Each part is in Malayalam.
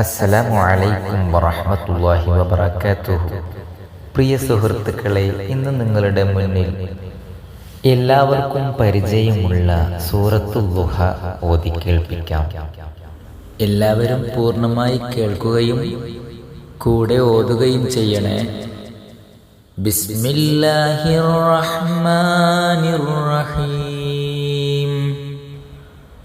അസ്സലാമു അലൈക്കും വബറകാതുഹു. പ്രിയ സുഹൃത്തുക്കളെ ഇന്ന് നിങ്ങളുടെ മുന്നിൽ എല്ലാവർക്കും പരിചയമുള്ള സൂറത്തു ഗുഹ ഓതി കേൾപ്പിക്കാം. എല്ലാവരും പൂർണമായി കേൾക്കുകയും കൂടെ ഓതുകയും ചെയ്യണേ. ബിസ്മില്ലാഹിർ റഹ്മാനിർ റഹീം.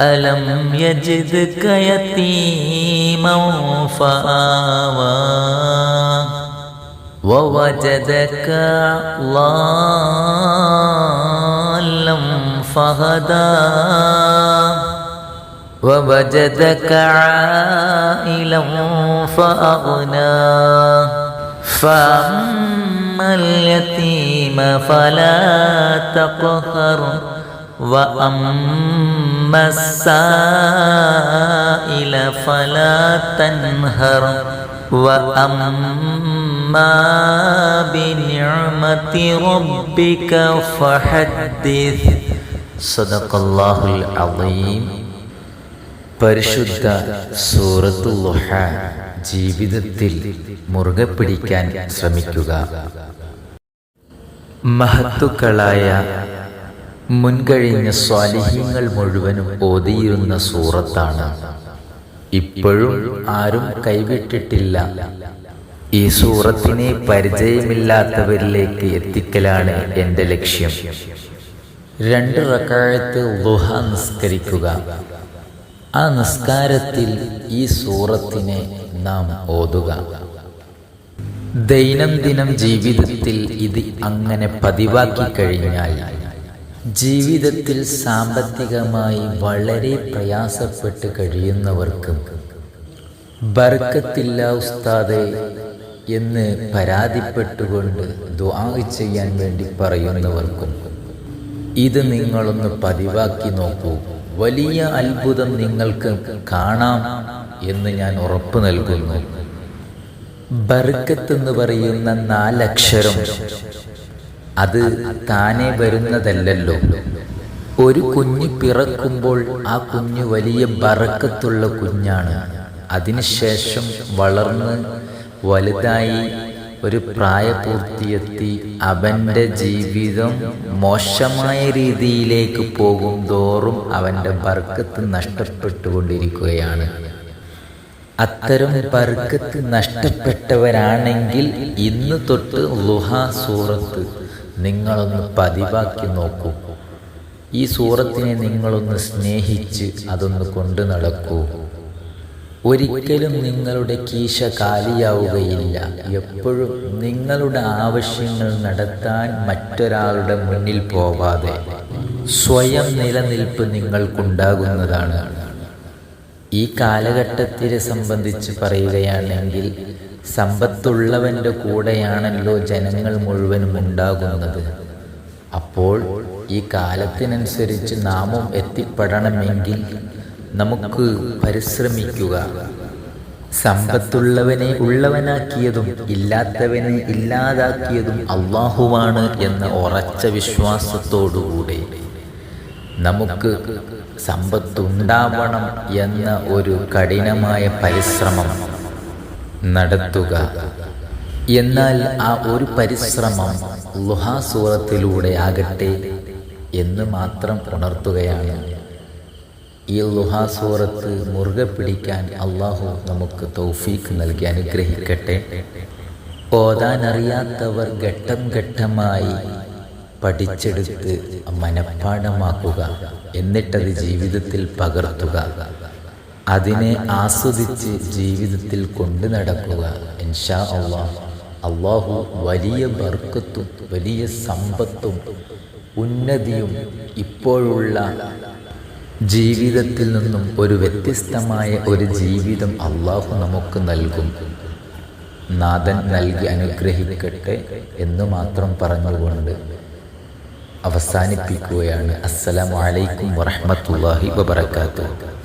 ألم يجدك يتيما فآوى ووجدك ضالا فهدى ووجدك عائلا فأغنى فأما اليتيم فلا تقهر وأما السائل فلا تنهر وأما بنعمة ربك فحدث صدق الله العظيم പരിശുദ്ധ സൂറത്തു ലുഹ ജീവിതത്തിൽ മുറുകെ പിടിക്കാൻ ശ്രമിക്കുക മഹത്തുക്കളായ മുൻകഴിഞ്ഞ സ്വാലിഹ്യങ്ങൾ മുഴുവനും ഓതിയിരുന്ന സൂറത്താണ്. ഇപ്പോഴും ആരും കൈവിട്ടിട്ടില്ല. ഈ സൂറത്തിനെ പരിചയമില്ലാത്തവരിലേക്ക് എത്തിക്കലാണ് എന്റെ ലക്ഷ്യം. രണ്ട് റക്കാഴത്ത് ലുഹ നിസ്കരിക്കുക. ആ നിസ്കാരത്തിൽ ഈ സൂറത്തിനെ നാം ഓതുക. ദൈനംദിനം ജീവിതത്തിൽ ഇത് അങ്ങനെ പതിവാക്കി കഴിഞ്ഞാൽ ജീവിതത്തിൽ സാമ്പത്തികമായി വളരെ പ്രയാസപ്പെട്ട് കഴിയുന്നവർക്കും ബർക്കത്തില്ല ഉസ്താദെ എന്ന് പരാതിപ്പെട്ടുകൊണ്ട് ദുആ ചെയ്യാൻ വേണ്ടി പറയുന്നവർക്കും ഇത് നിങ്ങളൊന്ന് പതിവാക്കി നോക്കൂ. വലിയ അത്ഭുതം നിങ്ങൾക്ക് കാണാം എന്ന് ഞാൻ ഉറപ്പ് നൽകുന്നു. ബർക്കത്ത് എന്ന് പറയുന്ന നാലക്ഷരം അത് താനെ വരുന്നതല്ലല്ലോ. ഒരു കുഞ്ഞ് പിറക്കുമ്പോൾ ആ കുഞ്ഞ് വലിയ ബറക്കത്തുള്ള കുഞ്ഞാണ്. അതിനുശേഷം വളർന്ന് വലുതായി ഒരു പ്രായപൂർത്തിയെത്തി അവന്റെ ജീവിതം മോശമായ രീതിയിലേക്ക് പോകും തോറും അവന്റെ ബർക്കത്ത് നഷ്ടപ്പെട്ടുകൊണ്ടിരിക്കുകയാണ്. അത്തരം ബർക്കത്ത് നഷ്ടപ്പെട്ടവരാണെങ്കിൽ ഇന്ന് തൊട്ട് ലുഹ സൂറത്ത് നിങ്ങളൊന്ന് പതിവാക്കി നോക്കൂ. ഈ സൂറത്തിനെ നിങ്ങളൊന്ന് സ്നേഹിച്ച് അതൊന്ന് കൊണ്ടു നടക്കൂ. ഒരിക്കലും നിങ്ങളുടെ കീശ കാലിയാവുകയില്ല. എപ്പോഴും നിങ്ങളുടെ ആവശ്യങ്ങൾ നടത്താൻ മറ്റൊരാളുടെ മുന്നിൽ പോവാതെ സ്വയം നിലനിൽപ്പ് നിങ്ങൾക്കുണ്ടാകുന്നതാണ്. ഈ കാലഘട്ടത്തിനെ സംബന്ധിച്ച് പറയുകയാണെങ്കിൽ സമ്പത്തുള്ളവന്റെ കൂടെയാണല്ലോ ജനങ്ങൾ മുഴുവനും ഉണ്ടാകുന്നത്. അപ്പോൾ ഈ കാലത്തിനനുസരിച്ച് നാമും എത്തിപ്പെടണമെങ്കിൽ നമുക്ക് പരിശ്രമിക്കുക. സമ്പത്തുള്ളവനെ ഉള്ളവനാക്കിയതും ഇല്ലാത്തവനെ ഇല്ലാതാക്കിയതും അള്ളാഹുവാണ് എന്ന ഉറച്ച വിശ്വാസത്തോടുകൂടെ നമുക്ക് സമ്പത്തുണ്ടാവണം എന്ന ഒരു കഠിനമായ പരിശ്രമം നടത്തുക. എന്നാൽ ആ ഒരു പരിശ്രമം ലുഹാസൂറത്തിലൂടെ ആകട്ടെ എന്ന് മാത്രം ഉണർത്തുകയാണ്. ഈ ലുഹാസൂറത്ത് മുറുകെ പിടിക്കാൻ അള്ളാഹു നമുക്ക് തൗഫീഖ് നൽകി അനുഗ്രഹിക്കട്ടെ. ഓതാനറിയാത്തവർ ഘട്ടം ഘട്ടമായി പഠിച്ചെടുത്ത് മനഃപ്പാഠമാക്കുക. എന്നിട്ടത് ജീവിതത്തിൽ പകർത്തുക. അതിനെ ആസ്വദിച്ച് ജീവിതത്തിൽ കൊണ്ടു നടക്കുക. ഇൻഷാ അള്ളാഹ്. അള്ളാഹു വലിയ ബർക്കത്തും വലിയ സമ്പത്തും ഉന്നതിയും ഇപ്പോഴുള്ള ജീവിതത്തിൽ നിന്നും ഒരു വ്യത്യസ്തമായ ഒരു ജീവിതം അള്ളാഹു നമുക്ക് നൽകും. നാഥൻ നൽകി അനുഗ്രഹിക്കട്ടെ എന്ന് മാത്രം പറഞ്ഞുകൊണ്ട് അവസാനിപ്പിക്കുകയാണ്. അസ്സലാമു അലൈക്കും വറഹ്മത്തുള്ളാഹി വബറകാതുഹു.